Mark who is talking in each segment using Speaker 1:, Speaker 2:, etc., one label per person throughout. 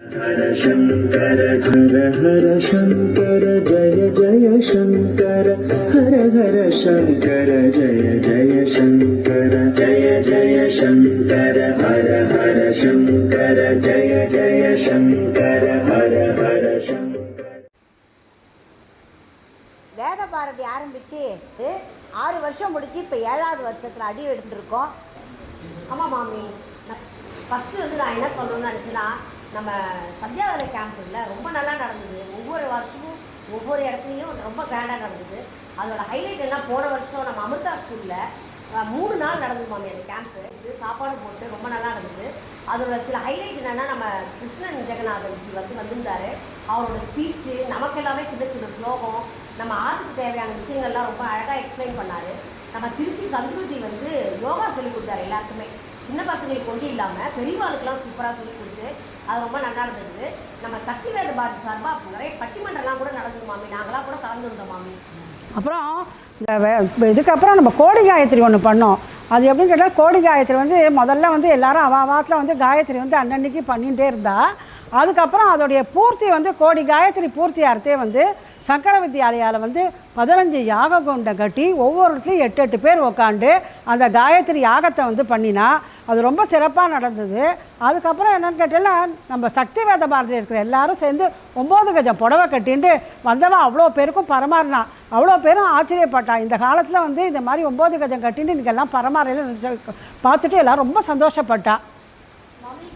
Speaker 1: हर शङ्कर हर हर शङ्कर जय जय शङ्कर हर हर शङ्कर जय जय शङ्कर जय जय शङ्कर हर हर शङ्कर जय जय शङ्कर हर हर शङ्कर
Speaker 2: வேத பாரதி ஆரம்பித்து ஆறு வருஷம் முடிச்சு இப்போ ஏழாவது வருஷத்தில் அடி எடுத்துருக்கோம்
Speaker 3: ஆமாம் மாமி நான் ஃபஸ்ட்டு வந்து நான் என்ன சொல்லணும்னு நினச்சேன்னா நம்ம சத்யாவேலை கேம்ப்ல ரொம்ப நல்லா நடந்தது. ஒவ்வொரு வருஷமும் ஒவ்வொரு இடத்துலையும் ரொம்ப கிராண்டாக நடந்தது. அதோட ஹைலைட் எல்லாம் போன வருஷம் நம்ம அமிர்தா ஸ்கூலில் மூணு நாள் நடந்தது மாமி அந்த கேம்ப்பு இது சாப்பாடு போட்டு ரொம்ப நல்லா நடந்தது. அதோட சில ஹைலைட் என்னென்னா நம்ம கிருஷ்ணன் ஜெகநாதன் ஜி வந்து வந்திருந்தாரு. அவரோட ஸ்பீச்சு நமக்கு எல்லாமே சின்ன சின்ன ஸ்லோகம் நம்ம ஆற்றுக்கு தேவையான விஷயங்கள்லாம் ரொம்ப அழகாக எக்ஸ்பிளைன் பண்ணார். நம்ம திருச்சி சந்துருஜி வந்து யோகா சொல்லிக் கொடுத்தாரு எல்லாருக்குமே. சின்ன பசங்களுக்கு கொண்டு இல்லாமல் பெரியவாளுக்கெல்லாம் சூப்பராக சொல்லிக் கொடுத்து அது ரொம்ப நல்லா இருந்தது. நம்ம சக்தி பாரதி சார்பாக நிறைய பட்டிமன்றம்லாம் கூட நடந்தது மாமி. நாங்களாம் கூட கலந்துருந்தோம் மாமி.
Speaker 4: அப்புறம் இந்த இதுக்கப்புறம் நம்ம கோடி காயத்ரி ஒன்று பண்ணோம். அது எப்படின்னு கேட்டால் கோடி காயத்ரி வந்து முதல்ல வந்து எல்லாரும் அவ வாரத்தில் வந்து காயத்ரி வந்து அன்னன்னைக்கு பண்ணிகிட்டே இருந்தா. அதுக்கப்புறம் அதோடைய பூர்த்தி வந்து கோடி காயத்ரி பூர்த்தி அர்த்தே வந்து சங்கர வித்யாலயாவில் வந்து பதினஞ்சு யாக கொண்டை கட்டி ஒவ்வொருத்தையும் எட்டு எட்டு பேர் உக்காண்டு அந்த காயத்ரி யாகத்தை வந்து பண்ணினா. அது ரொம்ப சிறப்பாக நடந்தது. அதுக்கப்புறம் என்னன்னு கேட்டீங்கன்னா நம்ம சக்தி வேத பாரதி இருக்கிற எல்லாரும் சேர்ந்து ஒம்பது கஜம் புடவை கட்டிண்டு வந்தவன் அவ்வளோ பேருக்கும் பரமாறினா அவ்வளோ பேரும் ஆச்சரியப்பட்டா இந்த காலத்தில் வந்து இந்த மாதிரி ஒம்பது கஜம் கட்டிட்டு இன்றைக்கி எல்லாம் பரமாறையில் பார்த்துட்டு எல்லாரும் ரொம்ப சந்தோஷப்பட்டா.
Speaker 5: மாமி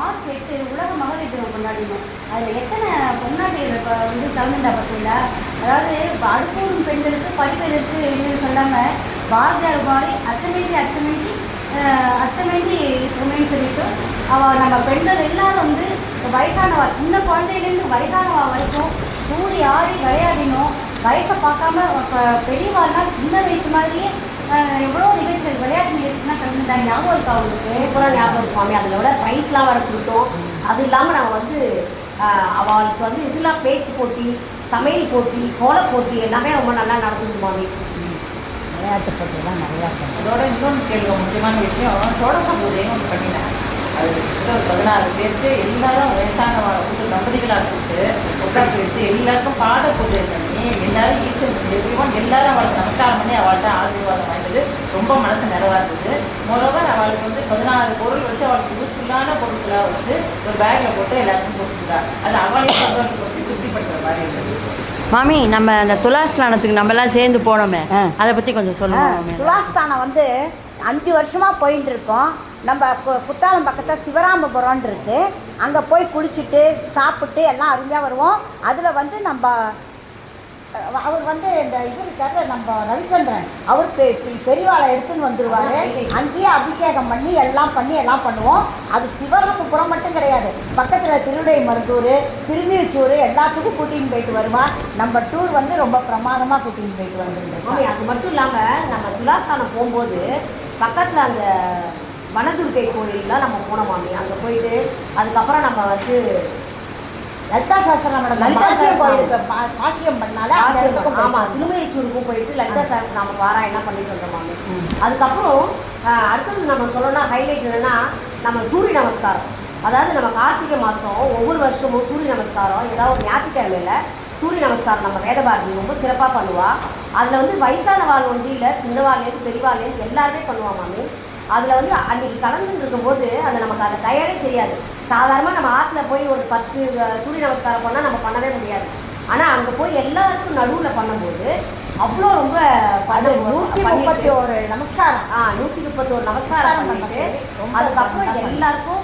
Speaker 5: மார்ச் எட்டு உலக மகளிர் தினம் கொண்டாடினோம். அதில் எத்தனை பொன்னாட்டிகள் இப்போ வந்து கலந்துட்டா பார்த்தீங்களா அதாவது இப்ப அடுப்பூரும் பெண்களுக்கு படிப்பதற்கு என்று சொல்லாமல் பாரதியார் பாடி அச்சமேண்டி அச்சமேண்டி அஹ், இருக்கணும்னு சொல்லிட்டு அவள் நம்ம பெண்கள் எல்லாரும் வந்து வயசானவா சின்ன குழந்தையிலேருந்து வயசானவா வரைக்கும் கூடி ஆடி விளையாடினோம். வயசை பார்க்காம இப்போ பெரியவாள்னா சின்ன வயசு மாதிரியே எவ்வளோ நிகழ்ச்சிகள்? விளையாட்டு நிகழ்ச்சிலாம் கலந்துட்டாங்க ஞாபகம் இருக்கா அவங்களுக்கு
Speaker 3: சூப்பராக ஞாபகம் இருக்கும் மாமி. அதில் ப்ரைஸ்லாம் வர கொடுத்தோம். அது இல்லாமல் நம்ம வந்து அவளுக்கு வந்து இதெல்லாம் பேச்சு போட்டி சமையல் போட்டி கோலப் போட்டி எல்லாமே ரொம்ப நல்லா நடந்தது மாமி.
Speaker 2: விளையாட்டு போட்டிலாம் நிறையா இருக்கும்.
Speaker 6: அதோட இன்னொன்று கேள்வி முக்கியமான விஷயம் சோடச பூஜைன்னு ஒன்று பண்ணினேன். அது பதினாறு பேருக்கு எல்லாரும் வயசான கூட்டு தம்பதிகளாக கூப்பிட்டு உட்காந்து வச்சு எல்லாருக்கும் பாத பூஜை பண்ணி எல்லாரும் ஈஸ்வரன் எவ்ரிவன் எல்லாரும் அவளுக்கு நமஸ்காரம் பண்ணி அவள்கிட்ட ஆசீர்வாதம் வாங்கினது ரொம்ப மனசு நிறைவா இருந்தது. மொரோவர் அவளுக்கு வந்து பதினாறு பொருள் வச்சு அவளுக்கு யூஸ்ஃபுல்லான பொருட்களாக வச்சு ஒரு பேக்கில் போட்டு எல்லாருக்கும் கொடுத்துருக்கா அது அவளையும் சந்தோஷப்படுத்தி திருப்திப்படுத்துற மாதிரி இருந்தது.
Speaker 7: மாமி நம்ம அந்த துலாஸ்தானத்துக்கு நம்ம எல்லாம் சேர்ந்து போனோமே. அதை பத்தி கொஞ்சம் சொல்லுங்க
Speaker 2: துலாஸ்தானம் வந்து அஞ்சு வருஷமாக போயிட்டு இருக்கோம். நம்ம குத்தாலம் பக்கத்தில் சிவராமபுரம்னு இருக்குது அங்கே போய் குளிச்சுட்டு சாப்பிட்டு எல்லாம் அருமையாக வருவோம். அதில் வந்து நம்ம அவர் வந்து இந்த இது இருக்காரு நம்ம ரவிச்சந்திரன். அவர் பெரியவாளை எடுத்துன்னு வந்துடுவார் அங்கேயே அபிஷேகம் பண்ணி எல்லாம் பண்ணி எல்லாம் பண்ணுவோம். அது சிவராமபுரம் மட்டும் கிடையாது. பக்கத்தில் திருவிடை மருந்தூர் திருமியூச்சூர் எல்லாத்துக்கும் கூட்டின்னு போயிட்டு வருவான் நம்ம டூர் வந்து ரொம்ப பிரமாதமாக கூட்டின்னு போயிட்டு வந்துருந்தோம்
Speaker 3: அது மட்டும் இல்லாமல் நம்ம துலாஸ்தானம் போகும்போது பக்கத்தில் அந்த வனதுர்கை கோயிலெலாம் நம்ம போனோம் மாமி. அங்கே போயிட்டு அதுக்கப்புறம் நம்ம வந்து
Speaker 2: லலிதா சாஸ்திரம்.
Speaker 3: லலிதா.
Speaker 2: கோயிலுக்கு பாக்கியம் பண்ணால
Speaker 3: ஆமாம் திருமயிச்சூருக்கும் போயிட்டு லலிதா சாஸ் நம்ம பாராயணம் பண்ணிட்டு வந்தோம் மாமி அதுக்கப்புறம் அடுத்தது நம்ம சொல்லணும்னா ஹைலைட் என்னன்னா நம்ம சூரிய நமஸ்காரம். அதாவது நம்ம கார்த்திகை மாதம் ஒவ்வொரு வருஷமும் சூரிய நமஸ்காரம். ஏதாவது ஒரு ஞாயிற்றுக்கிழமையில சூரிய நமஸ்காரம் நம்ம வேதபாரதி ரொம்ப சிறப்பாக பண்ணுவா. அதில் வந்து வயசான வாழ் ஒன்று இல்லை சின்ன வாழ்லேருந்து பெரியவாழ்லேருந்து எல்லாருமே பண்ணுவா மாமி. அதில் வந்து அன்றைக்கி கலந்துட்டு இருக்கும்போது அது நமக்கு அந்த டயர்டே தெரியாது. சாதாரணமாக நம்ம ஆற்றுல போய் ஒரு பத்து சூரிய நமஸ்காரம் பண்ணால் நம்ம பண்ணவே முடியாது. ஆனால் அங்கே போய் எல்லாருக்கும் நடுவில் பண்ணும்போது அவ்வளோ ரொம்ப
Speaker 2: அது நூற்றி முப்பத்தி ஒரு நமஸ்காரம்.
Speaker 3: ஆ நூற்றி முப்பத்தோரு நமஸ்காரம்
Speaker 2: நமஸ்காரம்
Speaker 3: பண்ணிட்டு அதுக்கப்புறம் எல்லாருக்கும்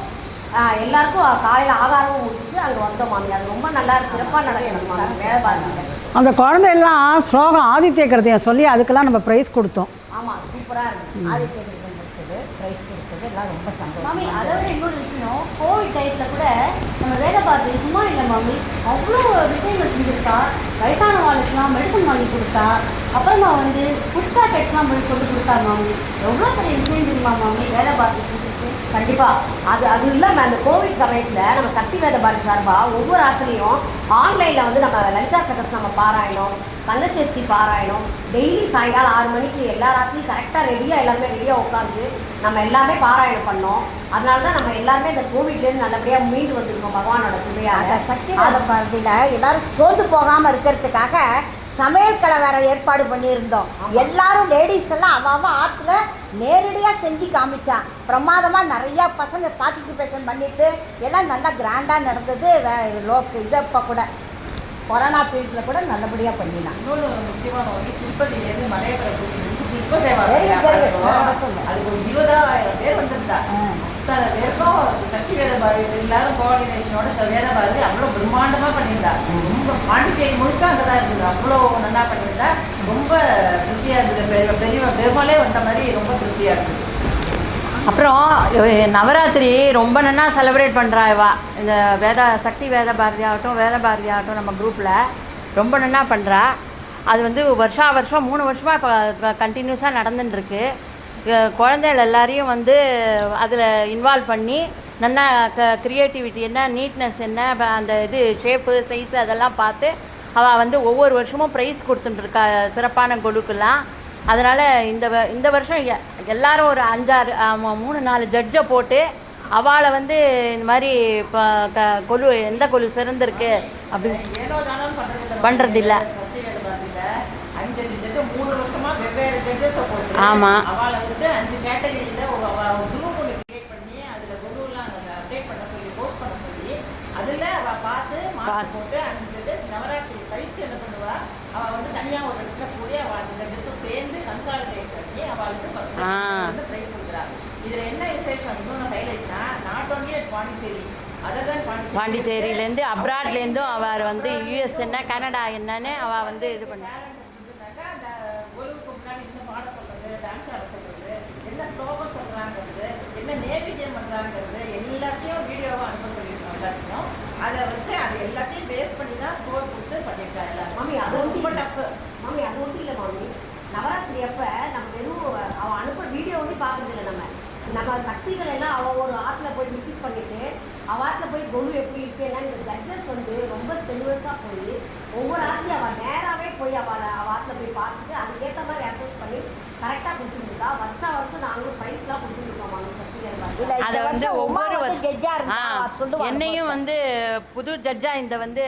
Speaker 3: ஆ, எல்லாருக்கும் காலையில் ஆகாரமும் முடிச்சுட்டு அங்கே வந்தோம் மாமி. அது ரொம்ப நல்லா சிறப்பாக நடக்கணும் மாமி. வேலை பாருங்க.
Speaker 4: அந்த குழந்தையெல்லாம் ஸ்லோகம் ஆதித்ய கிருதியை சொல்லி அதுக்கெல்லாம் நம்ம ப்ரைஸ் கொடுத்தோம்.
Speaker 3: ஆமாம் சூப்பராக இருக்கு.
Speaker 2: ஆதித்ய எல்லாம் ரொம்ப சந்தோஷம்.
Speaker 5: மாமி அதை விட இன்னொரு விஷயம் கோவிட் டயத்தில் கூட நம்ம வேதபாரதி சும்மா இல்லை மாமி. அவ்வளோ விஷயங்கள் செஞ்சுருக்கா. வயசான வாழ்க்கெலாம் மெடிசன் வாங்கி கொடுத்தா அப்புறமா வந்து ஃபுட் பேக்கெட்ஸ்லாம் போய் கொண்டு கொடுத்தா மாமி. எவ்வளோ பெரிய விஷயம் தெரியுமா மாமி? வேதபாரதி கொடுத்துருக்கு
Speaker 3: கண்டிப்பா. அது அது இல்லாமல் அந்த கோவிட் சமயத்தில் நம்ம சக்தி வேத பாரதி சார்பாக ஒவ்வொரு ஆற்றுலையும் ஆன்லைனில் வந்து நம்ம லலிதா சகஸ் நம்ம பாராயணம் கந்தசஷ்டி பாராயணம். டெய்லி சாயங்காலம் ஆறு மணிக்கு எல்லா ராத்திரியும் கரெக்டாக ரெடியாக எல்லாருமே ரெடியாக உட்காந்து நம்ம எல்லாமே பாராயணம் பண்ணோம். அதனால தான் நம்ம எல்லாருமே இந்த கோவிட்லேருந்து நல்லபடியாக மீண்டு வந்திருக்கோம் பகவானோட
Speaker 2: அந்த
Speaker 3: துணையாக
Speaker 2: சக்தி வேத பாரதியில் எல்லாரும் சோர்ந்து போகாமல் இருக்கிறதுக்காக சமையல் கடை வேற ஏற்பாடு பண்ணியிருந்தோம். எல்லாரும் லேடிஸ் எல்லாம் அவ அவ ஆற்றுல நேரடியாக செஞ்சு காமிச்சான். பிரமாதமாக நிறையா பசங்க பார்ட்டிசிபேஷன் பண்ணிட்டு எல்லாம் நல்லா கிராண்டாக நடந்தது. வே- லோக் இதப்போ கூட. கொரோனா பீரியடில் கூட நல்லபடியாக பண்ணினான்
Speaker 6: இன்னொன்று முக்கியமான ஒன்று திருப்பதியிலேருந்து கூட்டிட்டு புஷ்ப சேவா. அதுக்கு ஒரு இருபதாயிரம் பேர் வந்திருந்தா. அத்தனை பேருக்கும் சக்தி வேத பாரதி எல்லாரும் கோஆர்டினேஷனோட வேத பாரதி அவ்வளோ பிரம்மாண்டமாக பண்ணியிருந்தா ரொம்ப பாண்டிச்சேரி முழுக்க அங்கே தான் இருந்தது. அவ்வளோ நல்லா பண்ணியிருந்தா. ரொம்ப திருப்தியாக இருந்தது. பெரிய பெரிய பெருமாளே வந்த மாதிரி ரொம்ப திருப்தியாக இருந்தது.
Speaker 7: அப்புறம் நவராத்திரி ரொம்ப நன்னா செலிப்ரேட் பண்ணுறா இவா. இந்த வேத சக்தி வேத பாரதி ஆகட்டும் வேத பாரதி ஆகட்டும் நம்ம குரூப்பில் ரொம்ப நன்னா பண்ணுறா அது வந்து வருஷா வருஷம் மூணு வருஷமாக இப்போ கண்டினியூஸாக நடந்துட்டுருக்கு குழந்தைகள் எல்லாரையும் வந்து அதில் இன்வால்வ் பண்ணி நல்லா க க்ரியேட்டிவிட்டி என்ன நீட்னஸ் என்ன ப- அந்த இது ஷேப்பு சைஸு அதெல்லாம் பார்த்து அவள் வந்து ஒவ்வொரு வருஷமும் ப்ரைஸ் கொடுத்துட்டுருக்கா சிறப்பான கொழுக்கெல்லாம் அதனால் இந்த வ- இந்த வருஷம் எல்லாரும் ஒரு அஞ்சாறு மூணு நாலு ஜட்ஜை போட்டு அவளை வந்து இந்த மாதிரி இப்போ க கொலு எந்த கொலு சிறந்திருக்கு அப்படின்னு
Speaker 6: ஏனோ தானோன்னு பண்றதில்ல
Speaker 7: பண்றதில்ல.
Speaker 6: சக்தி வேத பாரதியில அஞ்சு அஞ்சு ஜட்டு மூணு வருஷமா வெவ்வேறு ஜட்ஜஸை போட்டு
Speaker 7: ஆமா.
Speaker 6: அவளை வந்து அஞ்சு கேட்டகரியில ஒரு குரூப் ஒன்று கிரியேட் பண்ணி அதுல குருலாம் அப்டேட் பண்ண சொல்லி போஸ்ட் பண்ண சொல்லி அதுல அவ பார்த்து மார்க்
Speaker 7: பார்த்து.
Speaker 6: போட்டு அஞ்சு ஜட்டு நவராத்திரி கழிச்சு என்ன பண்ணுவா அவ வந்து தனியா ஒரு இடத்துல கூடி அவ அந்த ஜட்ஜஸும் சேர்ந்து கன்சாலிடேட் பண்ணி அவளுக்கு ஃபர்ஸ்ட்
Speaker 7: ஆ.
Speaker 6: வந்து பிரைஸ் கொடுக்குறாங்க இதுல என்ன விசேஷம் இன்னொன்று ஹைலைட்னா not only at Pondicherry other தான் பாண்டிச்சேரி
Speaker 7: பாண்டிச்சேரியிலேருந்து அப்ராட்லேருந்தும் அவர் வந்து யூஎஸ் என்ன கனடா என்னன்னு அவள் வந்து இது பண்ண
Speaker 6: டேலண்ட் இருந்ததுனாக்கா என்ன ஸ்லோகம் சொல்றாங்கிறது என்ன நேர்விஜயம் பண்றாங்கிறது எல்லாத்தையும் வீடியோவா அனுப்ப சொல்லியிருக்கோம் எல்லாத்தையும் அதை வச்சு அது எல்லாத்தையும் பேஸ் பண்ணி தான் ஸ்கோர் கொடுத்து பண்ணியிருக்காங்க எல்லாரும்.
Speaker 3: மாமி அது
Speaker 6: அது
Speaker 3: ரொம்ப
Speaker 6: ரொம்ப
Speaker 3: டஃப் மாமி அது ஒன்றும் இல்லை மாமி நவராத்திரி அப்போ நம்ம வெறும் அவன் அனுப்புற வீடியோ வந்து பார்க்கறது இல்லை நம்ம நம்ம சக்திகள் எல்லாம் அவள் ஒரு ஆற்றுல போய் விசிட் பண்ணிட்டு அவ ஆற்றுல போய் கொலு எப்படி இருக்கு ஏன்னா இந்த ஜட்ஜஸ் வந்து ரொம்ப ஸ்டெனுவஸாக போய் ஒவ்வொரு ஆற்றுலையும் அவள் நேராகவே போய் அவளை ஆற்றுல போய் பார்த்துட்டு அதுக்கேற்ற மாதிரி அசஸ் பண்ணி கரெக்டாக கொடுத்துருக்கா வருஷா வருஷம் நாங்களும் ப்ரைஸ்லாம் கொடுத்துருக்கோம்
Speaker 2: இந்த
Speaker 7: அதை வந்து ஒவ்வொரு
Speaker 2: ஜட்ஜா
Speaker 7: என்னையும் வந்து புது ஜட்ஜாக இந்த வந்து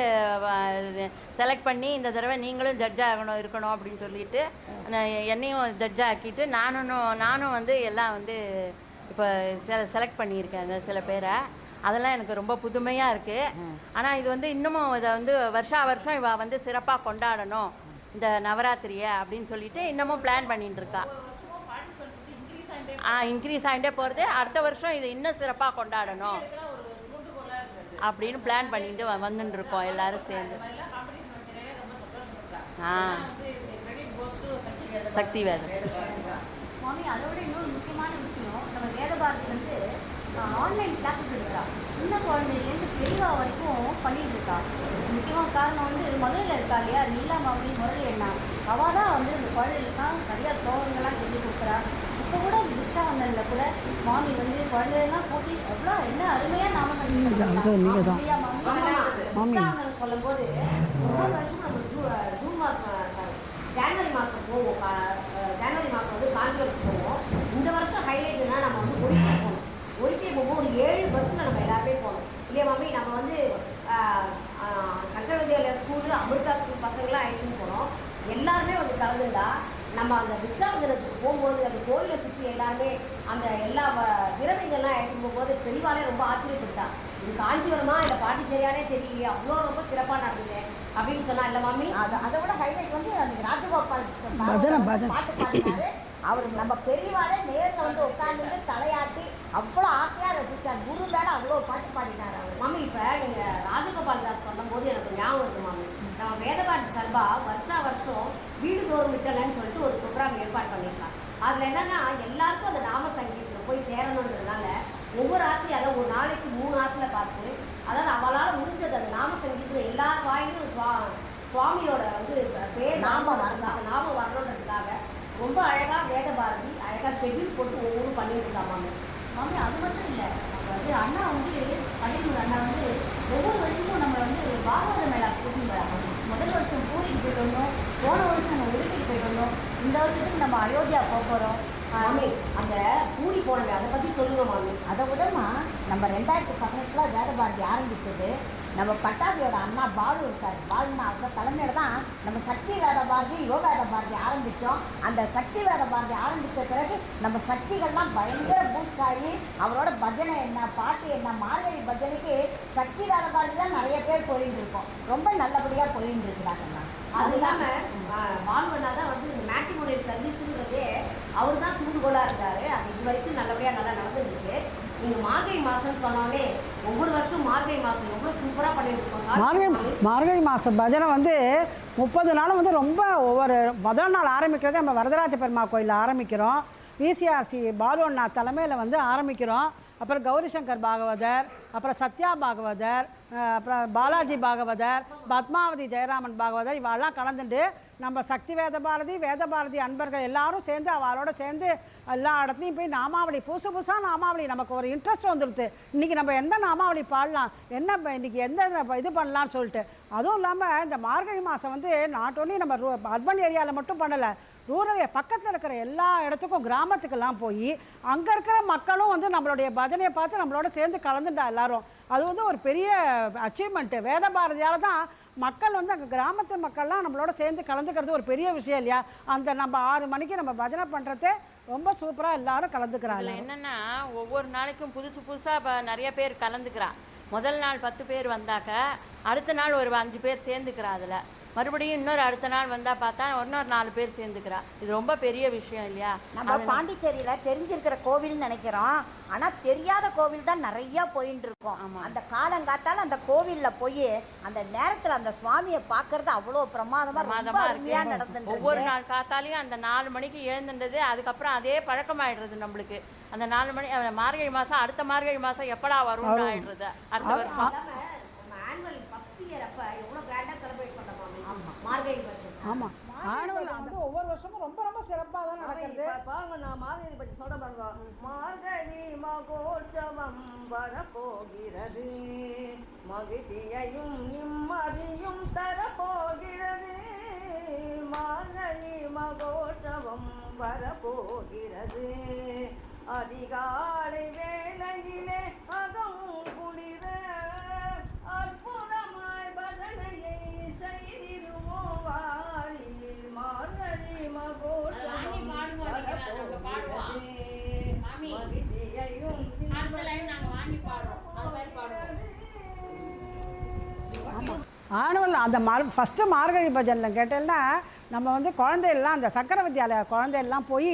Speaker 7: செலக்ட் பண்ணி இந்த தடவை நீங்களும் ஜட்ஜாக இருக்கணும் இருக்கணும் அப்படின்னு சொல்லிட்டு நான் என்னையும் ஜட்ஜாக ஆக்கிட்டு நானும் நானும் வந்து எல்லாம் வந்து இப்போ செ செலக்ட் பண்ணியிருக்காங்க சில பேரை. அதெல்லாம் எனக்கு ரொம்ப புதுமையாக இருக்குது ஆனால் இது வந்து இன்னமும் இதை வந்து வருஷா வருஷம் இவ வந்து சிறப்பாக கொண்டாடணும் இந்த நவராத்திரியை அப்படின்னு சொல்லிட்டு இன்னமும் பிளான் பண்ணிட்டு இருக்கா. ஆ இன்க்ரீஸ் ஆகிட்டே போகிறது அடுத்த வருஷம் இது இன்னும் சிறப்பாக கொண்டாடணும் அப்படின்னு பிளான் பண்ணிட்டு வ- வந்துட்டு இருக்கோம் எல்லாரும் சேர்ந்து. ஆ. சக்தி வேதம்.
Speaker 5: மாமி அதோட இன்னொரு முக்கியமான விஷயம் நம்ம வேத பாரதி வந்து ஆன்லைன் கிளாஸஸ் இருக்கா சின்ன குழந்தையிலேருந்து பெரியவா வரைக்கும் பண்ணிட்டு இருக்கா? முக்கியமான காரணம் வந்து முதல்ல இருக்கா இல்லையா? நீலா மாமி முரளி அண்ணா. அவள் தான் வந்து இந்த குழந்தைகளுக்குலாம் நிறையா ஸ்லோகங்கள்லாம் சொல்லி கொடுக்குறா. இப்போ கூட திக்ஷா வந்ததில் கூட மாமி வந்து குழந்தைகள்லாம் கூட்டி எவ்வளோ என்ன அருமையாக நாம
Speaker 4: அது நீங்க தான்.
Speaker 3: மாமி. சொல்லும் போது ஒவ்வொரு வருஷமும் நம்ம ஜூ ஜூன் மாதம் சாரி ஜனவரி மாதம் போவோம். ஜனவரி மாதம் வந்து காஞ்சிபுரத்துக்கு போவோம். இந்த வருஷம் ஹைலைட்னா நம்ம வந்து போகும்போது ஒரு ஏழு பஸ்ஸில் நம்ம எல்லாருமே போகணும் இல்லையா மாமி நம்ம வந்து சங்கர வித்யாலயா ஸ்கூலு அமிர்தா ஸ்கூல் பசங்களாம் அழைச்சின்னு போனோம். எல்லாருமே வந்து கலந்துண்டா நம்ம அந்த பிக்ஷாவந்தனத்துக்கு போகும்போது அந்த கோயிலை சுற்றி எல்லாருமே அந்த எல்லா திரவியங்கள்லாம் எடுத்துட்டு போகும்போது பெரியவாளே ரொம்ப ஆச்சரியப்பட்டா. இது காஞ்சிபுரமா? இல்லை பாண்டிச்சேரியானே தெரியலையே. அவ்வளோ ரொம்ப சிறப்பாக நடந்தது அப்படின்னு சொன்னா இல்லை மாமி
Speaker 2: அது அதை விட ஹைலைட் வந்து அந்த ராஜகோபால். பாட்டு பாடினாரு அவர் நம்ம பெரியவாளே நேர்ல வந்து உட்கார்ந்துட்டு தலையாட்டி அவ்வளோ ஆசையா ரசிச்சார் குரு மேல அவ்வளோ பாட்டு பாடினார் அவர்.
Speaker 3: மாமி இப்போ நீங்கள் ராஜகோபால் தாஸ் சொல்லும்போது எனக்கு ஞாபகம் இருக்கு மாமி. நம்ம வேதபாட்டி சார்பா வருஷா வருஷம் வீடு தோறும் விட்டலன்னு சொல்லிட்டு ஒரு ப்ரோக்ராம் ஏற்பாடு பண்ணியிருக்காங்க. அதில் என்னன்னா எல்லாருக்கும் அந்த நாம சங்கீதத்தில் போய் சேரணுன்றதுனால ஒவ்வொரு ஆற்றுலையும் அதாவது ஒரு நாளைக்கு மூணு ஆற்றுல பார்த்து அதாவது அவளால் முடிஞ்சது அந்த நாம சங்கீதத்தில் எல்லார் வாயிலும் சுவா சுவாமியோட வந்து பேர் நாமம் வரணும். நாமம் வரணுன்றதுக்காக ரொம்ப அழகாக வேதபாரதி அழகாக ஷெட்யூல் போட்டு ஒவ்வொன்றும் இருக்கா மாமி
Speaker 5: அது மட்டும் இல்லை. வந்து அண்ணா வந்து அடிமூர் அண்ணா வந்து ஒவ்வொரு வருஷமும் நம்ம வந்து பாகவத மேளா கூட்டிட்டு வராங்க முதல் வருஷம் பூரிக்கு போயிட்டு வந்தோம். போன வருஷம் நம்ம உடுப்பிக்கு போயிட்டு வந்தோம். இந்த வருஷத்துக்கு நம்ம அயோத்தியா போக போகிறோம்
Speaker 3: மாமி அந்த பூரி போனது அதை பற்றி சொல்லுங்க மாமி.
Speaker 2: அதை விடமா நம்ம ரெண்டாயிரத்தி பதினெட்டில் வேத பாரதி ஆரம்பிச்சது நம்ம பட்டாபியோட அண்ணா பாலு இருக்கார். பாலுனா அவங்க தலைமையில் தான் நம்ம சக்தி வேத பாரதி யோகாத பாரதி ஆரம்பித்தோம் அந்த சக்தி வேத பாரதி ஆரம்பித்த பிறகு நம்ம சக்திகள்லாம் பயங்கர பூஸ்ட் ஆகி அவரோட பஜனை என்ன பாட்டு என்ன மார்கழி பஜனைக்கு சக்தி வேத பாரதி தான் நிறைய பேர் போயிட்டு இருக்கோம். ரொம்ப நல்லபடியாக போயிட்டு இருக்கிறாங்கண்ணா
Speaker 3: அது இல்லாமல் பால்வண்ணா தான் வந்து இந்த மேட்ரிமோனியல் சர்வீஸுங்கிறதே அவர் தான் தூண்டுகோலாக இருக்காரு அது இது வரைக்கும் நல்லபடியாக நல்லா நடந்துருக்கு நீங்கள் மார்கழி மாதம்னு சொன்னாலே ஒவ்வொரு வருஷம் மார்கழி மாதம் எவ்வளோ சூப்பராக பண்ணிட்டு இருக்கோம்
Speaker 4: மார்கழி
Speaker 3: சார்.
Speaker 4: மார்கழி மாதம் பஜனை வந்து முப்பது நாளும் வந்து ரொம்ப ஒவ்வொரு முதல் நாள் ஆரம்பிக்கிறதே நம்ம வரதராஜ பெருமா கோயிலில் ஆரம்பிக்கிறோம். விசிஆர்சி பாலுவண்ணா தலைமையில் வந்து ஆரம்பிக்கிறோம். அப்புறம் கௌரி சங்கர் பாகவதர் அப்புறம் சத்யா பாகவதர் அப்புறம் பாலாஜி பாகவதர் பத்மாவதி ஜெயராமன் பாகவதர் இவெல்லாம் கலந்துட்டு நம்ம சக்தி வேத பாரதி வேத பாரதி அன்பர்கள் எல்லாரும் சேர்ந்து அவளோட சேர்ந்து எல்லா இடத்துலையும் போய் நாமாவளி புதுசு புதுசாக நாமாவளி நமக்கு ஒரு இன்ட்ரெஸ்ட் வந்துடுது இன்றைக்கி நம்ம எந்த நாமாவளி பாடலாம்? என்ன இன்றைக்கி எந்த இது பண்ணலாம்னு சொல்லிட்டு. அதுவும் இல்லாமல் இந்த மார்கழி மாதம் வந்து நாட் only நம்ம அர்பன் ஏரியாவில் மட்டும் பண்ணலை. ரூரல் பக்கத்தில் இருக்கிற எல்லா இடத்துக்கும் கிராமத்துக்கெல்லாம் போய் அங்கே இருக்கிற மக்களும் வந்து நம்மளுடைய பஜனையை பார்த்து நம்மளோட சேர்ந்து கலந்துட்டா எல்லாரும். அது வந்து ஒரு பெரிய அச்சீவ்மெண்ட்டு வேத பாரதியால் தான் மக்கள் வந்து அங்கே கிராமத்து மக்கள்லாம் நம்மளோட சேர்ந்து கலந்துக்கிறது ஒரு பெரிய விஷயம் இல்லையா? அந்த நம்ம ஆறு மணிக்கு நம்ம பஜனை பண்ணுறதே ரொம்ப சூப்பராக எல்லாரும் கலந்துக்கிறாங்க.
Speaker 7: என்னென்னா ஒவ்வொரு நாளைக்கும் புதுசு புதுசாக இப்போ நிறைய பேர் கலந்துக்கிறான். முதல் நாள் பத்து பேர் வந்தாக்க அடுத்த நாள் ஒரு அஞ்சு பேர் சேர்ந்துக்கிறா அதில். மறுபடியும் இன்னொரு அடுத்த நாள் வந்தால் பார்த்தா இன்னொரு நாலு பேர் சேர்ந்துக்கிறா. இது ரொம்ப பெரிய விஷயம் இல்லையா?
Speaker 2: நம்ம பாண்டிச்சேரியில் தெரிஞ்சிருக்கிற கோவில்னு நினைக்கிறோம். ஆனால் தெரியாத கோவில் தான் நிறையா போயின்னு இருக்கோம்.
Speaker 7: ஆமா.
Speaker 2: அந்த காலங்காத்தால அந்த கோவிலில் போய் அந்த நேரத்தில் அந்த சுவாமியை பார்க்கறது அவ்வளோ பிரமாதமாக ரொம்ப
Speaker 7: பிரமாதமா
Speaker 2: அருமையாக நடந்துட்டு
Speaker 7: ஒவ்வொரு. நாள் காத்தாலையும் அந்த நாலு மணிக்கு எழுந்துன்றது அதுக்கப்புறம் அதே பழக்கமாயிடுறது நம்மளுக்கு. அந்த நாலு மணி மார்கழி மாதம் அடுத்த மார்கழி மாதம் எப்படா வரும்னு ஆயிடுறது. அடுத்த வருஷம்
Speaker 3: இல்லாமல் நம்ம ஆனுவல் ஃபர்ஸ்ட் இயர் அப்போ எவ்வளோ கிராண்டாக செலிப்ரேட் பண்ணுறோம் மாமி மார்கழி
Speaker 4: ஆமாம் ஆனவள் வந்து ஒவ்வொரு வருஷமும் ரொம்ப ரொம்ப சிறப்பாக தான் நடக்கிறது
Speaker 8: பாருங்க நான் மார்கழி பற்றி சொல்ல பாருங்க. மார்கழி மகோற்சவம் வரப்போகிறது. மகிழ்ச்சியையும் நிம்மதியும் தரப்போகிறது. மார்கழி மகோற்சவம் வரப்போகிறது. அதிகாலை வேளையிலே அகம்
Speaker 4: ஆனுவல் அந்த மார் ஃபஸ்ட்டு மார்கழி பஜனில் கேட்டேன்னா நம்ம வந்து குழந்தையெல்லாம் அந்த சக்கரவர்த்தி வித்யாலயா குழந்தையெல்லாம் போய்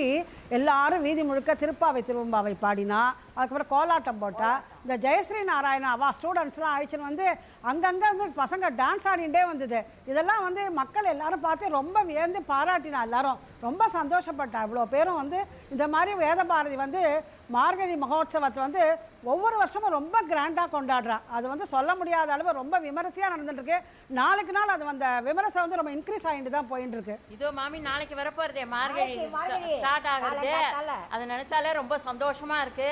Speaker 4: எல்லாரும் வீதி முழுக்க திருப்பாவை திருவம்பாவை பாடினா அதுக்கப்புறம் கோலாட்டம் போட்டா இந்த ஜெயஸ்ரீ நாராயணா அவா ஸ்டூடெண்ட்ஸ்லாம் அழைச்சின்னு வந்து அங்கங்கே வந்து பசங்க டான்ஸ் ஆடிண்டே வந்தது. இதெல்லாம் வந்து மக்கள் எல்லாரும் பார்த்து ரொம்ப வியந்து பாராட்டினா எல்லாரும். ரொம்ப சந்தோஷப்பட்டா. இவ்வளோ பேரும் வந்து இந்த மாதிரி வேத பாரதி வந்து மார்கழி மகோத்சவத்தை வந்து ஒவ்வொரு வருஷமும் ரொம்ப கிராண்டாக கொண்டாடுறா. அது வந்து சொல்ல முடியாத அளவு ரொம்ப விமரிசையாக நடந்துட்டு இருக்கு நாளுக்கு நாள் அது அந்த விமரிசை வந்து ரொம்ப இன்க்ரீஸ் ஆகிட்டு தான் போயிட்டு இருக்கு
Speaker 7: இதோ மாமி நாளைக்கு வரப்போறதே மார்கழி. ஸ்டார்ட் ஆகுது
Speaker 2: காலங்காத்தால.
Speaker 7: அதை நினைச்சாலே ரொம்ப சந்தோஷமா இருக்கு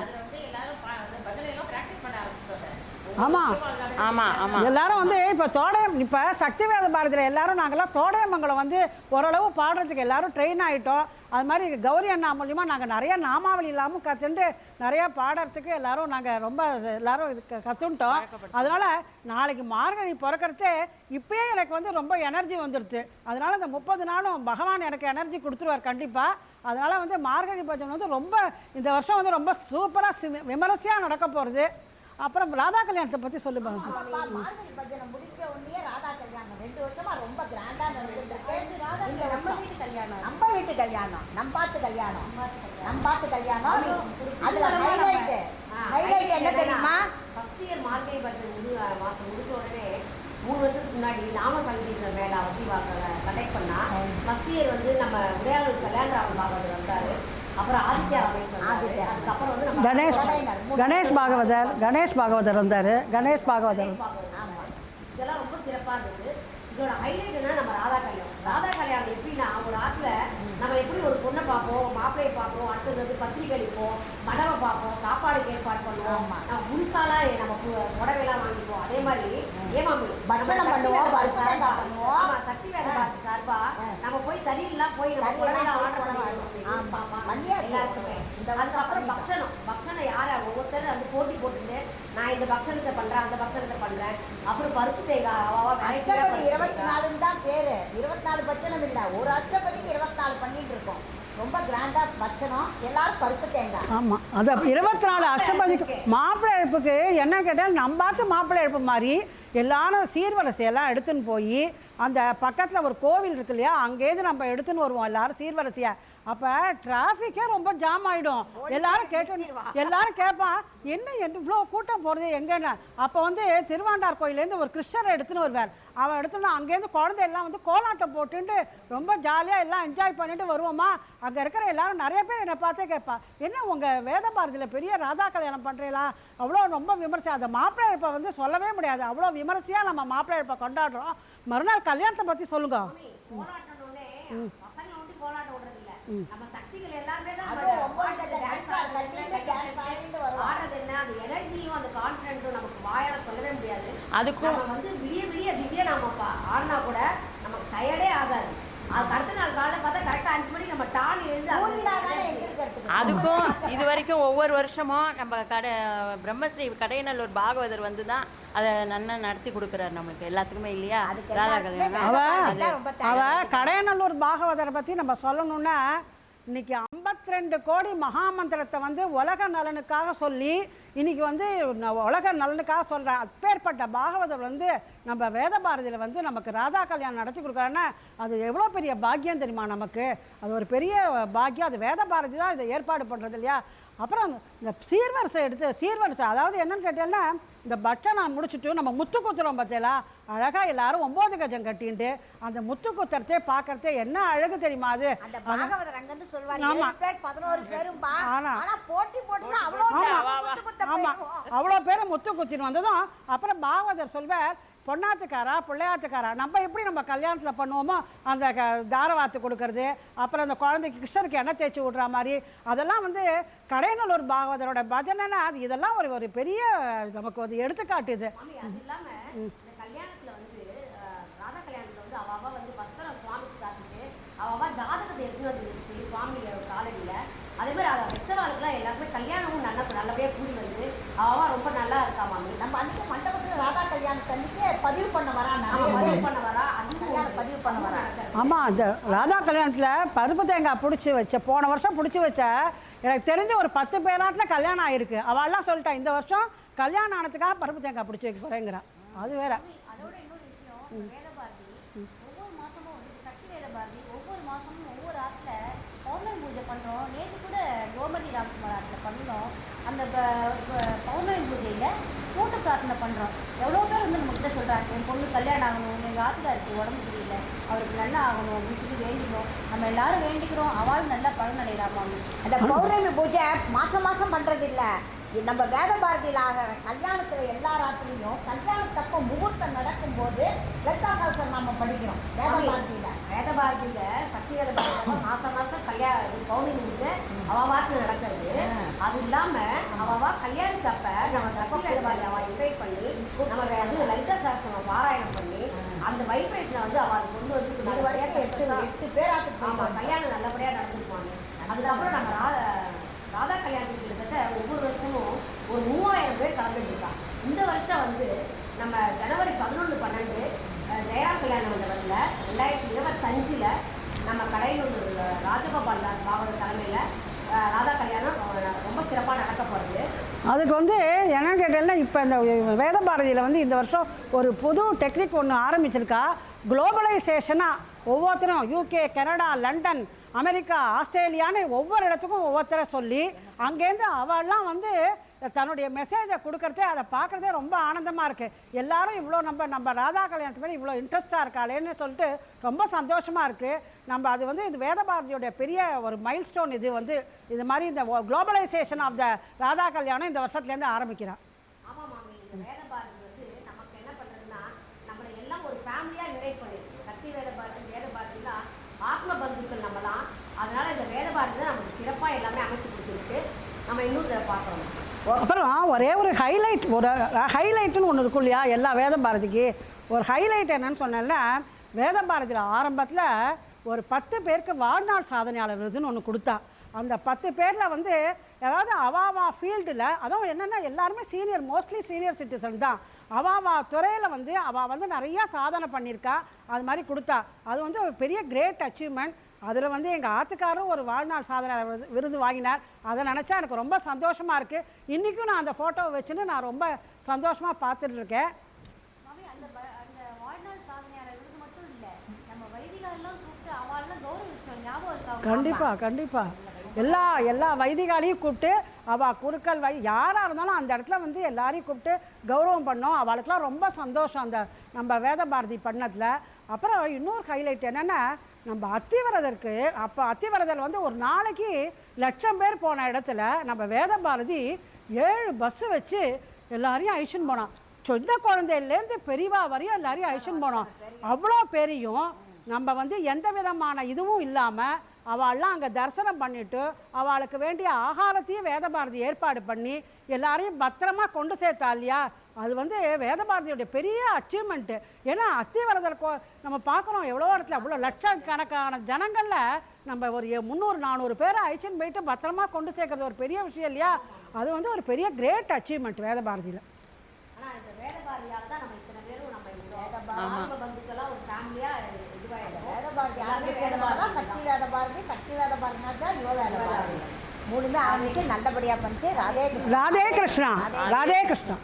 Speaker 6: அதுல வந்து எல்லாரும் பஜனையெல்லாம் practice பண்ண ஆரம்பிச்சுட்டாங்க. ஒவ்வொரு
Speaker 4: ஆமா.
Speaker 6: விஷயமும் அதுல அப்படியே
Speaker 7: ஆமா ஆமா.
Speaker 4: எல்லாரும் வந்து இப்போ தோடயம் இப்போ சக்தி வேத பாரதியில் எல்லாரும் நாங்கள்லாம் தோடயமங்கலம் வந்து ஓரளவு பாடுறதுக்கு எல்லாரும் ட்ரெயின் ஆகிட்டோம் அது மாதிரி கௌரி அண்ணா மூலியமாக நாங்கள் நிறைய நாமாவளி இல்லாமல் கற்றுண்டு நிறையா பாடுறதுக்கு எல்லாரும் நாங்கள் ரொம்ப எல்லாரும் இது க- கத்துன்ட்டோம். அதனால நாளைக்கு மார்கழி பிறக்கறதே இப்பயே எனக்கு வந்து ரொம்ப எனர்ஜி வந்துடுது அதனால இந்த முப்பது நாளும் பகவான் எனக்கு எனர்ஜி கொடுத்துருவார் கண்டிப்பாக அதனால வந்து மார்கழி பஜனை வந்து ரொம்ப இந்த வருஷம் வந்து ரொம்ப சூப்பராக விமரிசையாக நடக்க போகிறது அப்புறம் ராதா கல்யாணத்தை பற்றி சொல்லுங்க
Speaker 2: ஆமாப்பா, மார்கழி பஜனை முடிக்க உடனே ராதா கல்யாணம். ரெண்டு வருஷமா ரொம்ப கிராண்டா நடந்துட்டு இருக்கு.
Speaker 5: ராதா
Speaker 2: இந்த
Speaker 5: நம்ம வீட்டு கல்யாணம்.
Speaker 2: நம்ம வீட்டு கல்யாணம். நம் பார்த்து கல்யாணம். நம் பார்த்து கல்யாணம். அதுல ஹைலைட் ஹைலைட் என்ன தெரியுமா?
Speaker 3: ஃபர்ஸ்ட் இயர் மார்கழி பட்ஜெட் முடி மாதம் முடிஞ்ச உடனே மூணு வருஷத்துக்கு முன்னாடி நாம சங்கீத மேலா வட்டி கண்டக்ட் பண்ணா ஃபர்ஸ்ட் இயர் வந்து நம்ம உடையாளூர் கல்யாணராமன் பாகவதர் வந்தாரு.
Speaker 4: கணேஷ் கணேஷ் பாகவதர் கணேஷ் பாகவதர் வந்தார். கணேஷ் பாகவதர்.
Speaker 3: ஆமா. இதெல்லாம் ரொம்ப சிறப்பா இருந்தது. இதோட ஹைலைட் என்ன நம்ம ராதா கல்யாணம். ராதா கல்யாணம் எப்படின்னா ஒரு ஆத்துல நம்ம எப்படி ஒரு பொண்ணை பார்ப்போம் மாப்பிள்ளையை பார்ப்போம் அடுத்தது வந்து பத்திரிக்கை அடிப்போம் மடவை பார்ப்போம் சாப்பாடுக்கு ஏற்பாடு பண்ணுவோம். நம்ம புதுசாலாம் நம்ம பு- புடவைலாம் வாங்கிப்போம். அதே மாதிரி
Speaker 2: பட்சணம் பண்ணுவோம்
Speaker 3: ஆமா சக்தி பாரதி சார்பா? நம்ம போய் தறியெல்லாம் போய் நம்ம புடவைலாம்
Speaker 2: போய்
Speaker 3: ஆர்டர்
Speaker 2: புடவை
Speaker 3: பண்ணி
Speaker 2: ஆமா.
Speaker 3: ஆமா
Speaker 2: பண்ணியாச்சு.
Speaker 3: எல்லாருக்குமே. அதுக்கப்புறம். பக்ஷணம். பக்ஷணம் யார? ஒவ்வொருத்தர் வந்து போட்டி போட்டுட்டு நான் இந்த பக்ஷணத்தை பண்றேன் அந்த பக்ஷணத்தை பண்றேன். அப்புறம் பருப்பு தேங்காய்
Speaker 2: இருபத்தி. நாலுன்னு தான் பேரு. இருபத்தி நாலு பட்சணம் இல்லை. ஒரு அஷ்டபதிக்கு இருபத்தி நாலு பண்ணிட்டு இருக்கோம். ரொம்ப கிராண்டா பட்சணம் எல்லாரும் பருப்பு தேங்காய்.
Speaker 4: ஆமாம் அது இருபத்தி நாலு அஷ்டபதிக்கு மாப்பிள்ளை எழுப்புக்கு என்ன கேட்டால் நம்ம பார்த்து மாப்பிள்ளை எழுப்பு மாதிரி எல்லாரும் சீர்வரிசை எல்லாம் எடுத்துன்னு போய் அந்த பக்கத்தில் ஒரு கோவில் இருக்கு இல்லையா அங்கேருந்து நம்ம எடுத்துன்னு வருவோம் எல்லாரும் சீர்வரிசையை அப்போ டிராஃபிக்கே ரொம்ப ஜாம் ஆகிடும் எல்லாரும் கேட்டு எல்லாரும் கேட்பான் என்ன இவ்வளோ கூட்டம் போகிறது எங்கன்னு? அப்போ வந்து திருவாண்டார் கோயிலேருந்து ஒரு கிருஷ்ணரை எடுத்துன்னு வருவார். அவன் எடுத்துன்னு அங்கேருந்து குழந்தை எல்லாம் வந்து கோலாட்டம் போட்டுட்டு ரொம்ப ஜாலியாக எல்லாம் என்ஜாய் பண்ணிட்டு வருவோமா? அங்கே இருக்கிற எல்லாரும் நிறைய பேர் என்னை பார்த்தே கேட்பா என்ன உங்கள் வேத பாரதியில் பெரிய ராதா கல்யாணம் பண்ணுறீங்களா அவ்வளோ ரொம்ப விமர்சை அந்த மாப்பிள்ளை எழுப்பை வந்து சொல்லவே முடியாது. அவ்வளோ விமர்சையாக நம்ம மாப்பிள்ளை எழுப்பை கொண்டாடுறோம். மறுநாள் கல்யாணத்தை பற்றி சொல்லுங்க.
Speaker 3: நம்ம சக்திகள் தான் நம்ம ஆடுறது. ஆடுறது என்ன அந்த எனர்ஜியும் அந்த கான்ஃபிடென்ட்டும் நமக்கு வாயால சொல்லவே முடியாது.
Speaker 7: அதுக்கும்
Speaker 3: நம்ம வந்து விடிய விடிய திவ்ய நாம பா- ஆடினா கூட நமக்கு டயர்டே ஆகாது. அதுக்கு அடுத்த நாள் காலைல பார்த்தா கரெக்டா அஞ்சு மணிக்கு நம்ம டான் எழுந்து
Speaker 7: அதுக்கும் இது வரைக்கும் ஒவ்வொரு வருஷமும் நம்ம கடை பிரம்மஸ்ரீ கடையநல்லூர் பாகவதர் வந்து தான் அதை நன்னா நடத்தி கொடுக்குறாரு நம்மளுக்கு எல்லாத்துக்குமே இல்லையா? ராதா கல்யாணம்.
Speaker 4: அவ. கடையநல்லூர் பாகவதரை பற்றி நம்ம சொல்லணும்னா இன்னைக்கு 52 கோடி மகாமந்திரத்தை வந்து உலக நலனுக்காக சொல்லி இன்னைக்கு வந்து உலக நலனுக்காக சொல்கிற அப்பேற்பட்ட பாகவதர் வந்து நம்ம வேத பாரதியில் வந்து நமக்கு ராதா கல்யாணம் நடத்தி கொடுக்குறாருன்னா அது எவ்வளோ பெரிய பாக்கியம் தெரியுமா நமக்கு? அது ஒரு பெரிய பாக்கியம். அது வேத பாரதி தான் இதை ஏற்பாடு பண்ணுறது இல்லையா? அப்புறம் இந்த சீர்வரிசை எடுத்து சீர்வரிசை அதாவது என்னன்னு கேட்டீங்கன்னா இந்த பட்சணம் முடிச்சுட்டு நம்ம முத்து குத்துறோம் பார்த்தீங்களா? அழகாக எல்லாரும் ஒம்பது கஜம் கட்டின்ட்டு அந்த முத்து குத்துறதே பார்க்கறதே என்ன அழகு தெரியுமா அது?
Speaker 2: பாகவதர் அங்கிருந்து சொல்வாரு பதினோரு பேரும் போட்டி அவ்வளோ குத்த
Speaker 4: ஆமாம். அவ்வளோ பேர் முத்து குத்தின்னு வந்ததும் அப்புறம் பாகவதர் சொல்வார் பொண்ணாத்துக்காரா பிள்ளையாத்துக்காரா நம்ம எப்படி நம்ம கல்யாணத்தில் பண்ணுவோமோ அந்த க தாரவாத்து கொடுக்கறது அப்புறம் அந்த குழந்தைக்கு கிருஷ்ணருக்கு எண்ணெய் தேய்ச்சி விட்ற மாதிரி அதெல்லாம் வந்து கடையநல்லூர் பாகவதரோட பஜனைனா அது இதெல்லாம் ஒரு ஒரு பெரிய நமக்கு
Speaker 3: கல்யாணத்துல வந்து ராதா கல்யாணத்துல வந்து வந்து வஸ்திரம் சுவாமிக்கு ஜாதகத்தை சுவாமி காலடியில. அதே மாதிரி அதை வச்சவாளுக்குலாம் எல்லாருமே கல்யாணமும் நல்ல நல்லபடியா கூடி வந்து அவ அவ ரொம்ப நல்லா இருக்கா மாமி
Speaker 2: நம்ம அன்னைக்கு மண்டபத்துல ராதா கல்யாணத்து அன்னைக்கு பதிவு பண்ண
Speaker 3: பதிவு. பண்ண வரா அதுவும்
Speaker 2: கல்யாணம் பதிவு பண்ண வரா.
Speaker 3: நடக்கிறது.
Speaker 4: ஆமாம் அந்த ராதா கல்யாணத்தில் பருப்பு தேங்காய் பிடிச்சி வச்ச போன வருஷம் பிடிச்சி வச்ச எனக்கு தெரிஞ்ச ஒரு பத்து பேராத்தில் கல்யாணம் ஆயிருக்கு அவள்லாம் சொல்லிட்டா இந்த வருஷம் கல்யாணம் ஆனதுக்காக பருப்பு தேங்காய் பிடிச்சி வைக்க போகிறேங்கிறான் அது வேற
Speaker 5: அதோட இன்னொரு விஷயம் இந்த வேத பாரதி ஒவ்வொரு மாசமும் வந்து சக்தி வேத பாரதி ஒவ்வொரு மாசமும் ஒவ்வொரு ஆத்துல பௌர்ணமி பூஜை பண்றோம் நேற்று கூட கோமதி ராம்குமார் ஆத்துல பண்ணோம் அந்த ப- ப- பௌர்ணமி பூஜையில கூட்டு பிரார்த்தனை பண்றோம் எவ்வளோ பேர் வந்து நம்ம கிட்ட சொல்றாங்க என் பொண்ணு கல்யாணம் ஆகணும் எங்க ஆத்துக்காருக்கு உடம்பு சரியில்லை. அவருக்கு நல்லா ஆகணும் அப்படின்னு சொல்லி வேண்டிக்கிறோம் நம்ம எல்லாரும் வேண்டிக்கிறோம். அவள் நல்லா பலன் அடையலாமா
Speaker 2: அந்த பௌர்ணமி பூஜை மாசம் மாசம் பண்றது இல்ல. நம்ம வேத பாரதியில் ஆகிற கல்யாணத்துல எல்லா ராத்திரியும் கல்யாணத்தப்ப முகூர்த்தம் நடக்கும்போது லலிதா சாஸ்திரம் நாம படிக்கிறோம். வேத பாரதியில.
Speaker 3: வேத பாரதியில சக்தி வேத பாரதியில மாசம் மாசம் கல்யாணம் பௌர்ணமி பூஜை அவ வாரத்துல நடக்கிறது அது இல்லாம அவவா கல்யாணத்தப்ப நம்ம சக்தி வேத பாரதி அவ இன்வைட் பண்ணி நம்ம வந்து லலிதா சாஸ்திரம் பாராயணம் பண்ணி அந்த வைப்ரேஷனை வந்து அவ கொண்டு வந்து
Speaker 2: எட்டு எட்டு பேராத்துக்கு
Speaker 3: ஆமா
Speaker 2: போயிட்டு
Speaker 3: கல்யாணம் நல்லபடியா நடந்துருப்பாங்க அதுக்கப்புறம் நம்ம ராதா ராதா கல்யாணத்துக்கு கிட்டத்தட்ட ஒவ்வொரு வருஷமும் ஒரு மூவாயிரம் பேர் கலந்துட்டு இருக்காங்க. இந்த வருஷம் வந்து நம்ம ஜனவரி பதினொன்று பன்னெண்டு ஜெயராம் கல்யாண மண்டபத்தில் ரெண்டாயிரத்தி இருபத்தஞ்சில் நம்ம கடையூர் ராஜகோபால் தாஸ் பாகவத தலைமையில் ராதா கல்யாணம் ரொம்ப சிறப்பாக நடக்க போகிறது
Speaker 4: அதுக்கு வந்து என்னென்னு கேட்டேன்னா இப்போ இந்த வேத பாரதியில் வந்து இந்த வருஷம் ஒரு புது டெக்னிக் ஒன்று ஆரம்பிச்சிருக்கா. குளோபலைசேஷனாக ஒவ்வொருத்தரும் யூகே கனடா லண்டன் அமெரிக்கா ஆஸ்திரேலியான்னு ஒவ்வொரு இடத்துக்கும் ஒவ்வொருத்தரை சொல்லி அங்கேருந்து அவெல்லாம் வந்து தன்னுடைய மெசேஜை கொடுக்கறதே அதை பார்க்குறதே ரொம்ப ஆனந்தமாக இருக்குது எல்லாரும் இவ்வளோ நம்ம நம்ம ராதா கல்யாணத்து மேலே இவ்வளோ இன்ட்ரெஸ்ட்டாக இருக்காளேன்னு சொல்லிட்டு ரொம்ப சந்தோஷமாக இருக்குது நம்ம அது வந்து இது வேதபாரதியோடைய பெரிய ஒரு மைல் ஸ்டோன் இது வந்து இது மாதிரி இந்த குளோபலைசேஷன் ஆஃப் த ராதா கல்யாணம் இந்த வருஷத்துலேருந்து ஆரம்பிக்கிறான்
Speaker 3: ஆமாம் மாமி இந்த வேத பாரதி வந்து நமக்கு என்ன பண்ணுறதுன்னா நம்மளை எல்லாம் ஒரு ஃபேமிலியாக ரிலேட் பண்ணிருக்கு சக்தி வேத பாரதி வேத பாரதினா ஆத்ம பந்துக்கள் நம்மலாம் அதனால இந்த வேத பாரதி தான் நமக்கு சிறப்பாக எல்லாமே அமைச்சு கொடுத்துருக்கு நம்ம இன்னும் இதை பார்க்குறோம்
Speaker 4: அப்புறம் ஒரே ஒரு ஹைலைட் ஒரு ஹைலைட்டுன்னு ஒன்று இருக்கும் இல்லையா? எல்லா வேத பாரதிக்கு. ஒரு ஹைலைட் என்னன்னு சொன்னேன்னா வேத பாரதியில் ஆரம்பத்தில் ஒரு பத்து பேருக்கு வாழ்நாள் சாதனையாளர் விருதுன்னு ஒன்று கொடுத்தா. அந்த பத்து பேரில் வந்து ஏதாவது அவாவா ஃபீல்டில் அதுவும் என்னென்னா எல்லாருமே சீனியர் மோஸ்ட்லி சீனியர் சிட்டிசன் தான். அவாவா துறையில் வந்து அவள் வந்து நிறையா சாதனை பண்ணியிருக்கா. அது மாதிரி கொடுத்தா. அது வந்து ஒரு பெரிய கிரேட் அச்சீவ்மெண்ட் அதில் வந்து எங்கள் ஆத்துக்காரும் ஒரு வாழ்நாள் சாதனை விருது- வாங்கினார். அதை நினச்சா எனக்கு ரொம்ப சந்தோஷமாக இருக்குது இன்றைக்கும் நான் அந்த ஃபோட்டோவை வச்சுன்னு நான் ரொம்ப சந்தோஷமாக பார்த்துட்டு இருக்கேன்.
Speaker 5: மாமி அந்த ப- அந்த வாழ்நாள் சாதனையாளர் விருது மட்டும் இல்ல. நம்ம வைதிகாலெல்லாம் கூப்பிட்டு அவளெல்லாம் கௌரவிச்சோம். ஞாபகம் இருக்கா உங்களுக்கு?
Speaker 4: கண்டிப்பாக கண்டிப்பாக எல்லா எல்லா வைதிகாலையும் கூப்பிட்டு அவள் குருக்கள் வை யாராக இருந்தாலும் அந்த இடத்துல வந்து எல்லாரையும் கூப்பிட்டு கௌரவம் பண்ணோம். அவளுக்கெல்லாம் ரொம்ப சந்தோஷம் அந்த நம்ம வேத பாரதி பண்ணதில். அப்புறம் இன்னொரு ஹைலைட் என்னென்னா நம்ம அத்திவரதருக்கு அப்போ அத்திவரதர் வந்து ஒரு நாளைக்கு லட்சம் பேர் போன இடத்துல நம்ம வேத பாரதி ஏழு பஸ்ஸு வச்சு எல்லாரையும் அழிச்சுன்னு போனோம் சின்ன குழந்தையிலேருந்து பெரியவா வரையும் எல்லாரையும் அழிச்சுன்னு போனோம் அவ்வளோ பெரியும். நம்ம வந்து எந்த விதமான இதுவும் இல்லாமல் அவள்லாம் அங்கே தரிசனம் பண்ணிட்டு அவளுக்கு வேண்டிய ஆகாரத்தையும் வேதபாரதி ஏற்பாடு பண்ணி எல்லாரையும் பத்திரமா கொண்டு சேர்த்தா இல்லையா? அது வந்து வேதபாரதியோடைய பெரிய அச்சீவ்மெண்ட்டு ஏன்னா அத்திவரதர் கோ நம்ம பார்க்குறோம் எவ்வளோ இடத்துல அவ்வளோ லட்சக்கணக்கான ஜனங்களில் நம்ம ஒரு முந்நூறு நானூறு பேரை அழிச்சுன்னு போயிட்டு பத்திரமா கொண்டு சேர்க்கறது ஒரு பெரிய விஷயம் இல்லையா? அது வந்து ஒரு பெரிய கிரேட் அச்சீவ்மெண்ட் வேதபாரதியில்.
Speaker 2: மூணுமே ஆரம்பிச்சு நல்லபடியா பண்ணிச்சு ராதே கிருஷ்ணா.
Speaker 4: ராதே கிருஷ்ணா. ராதே கிருஷ்ணா.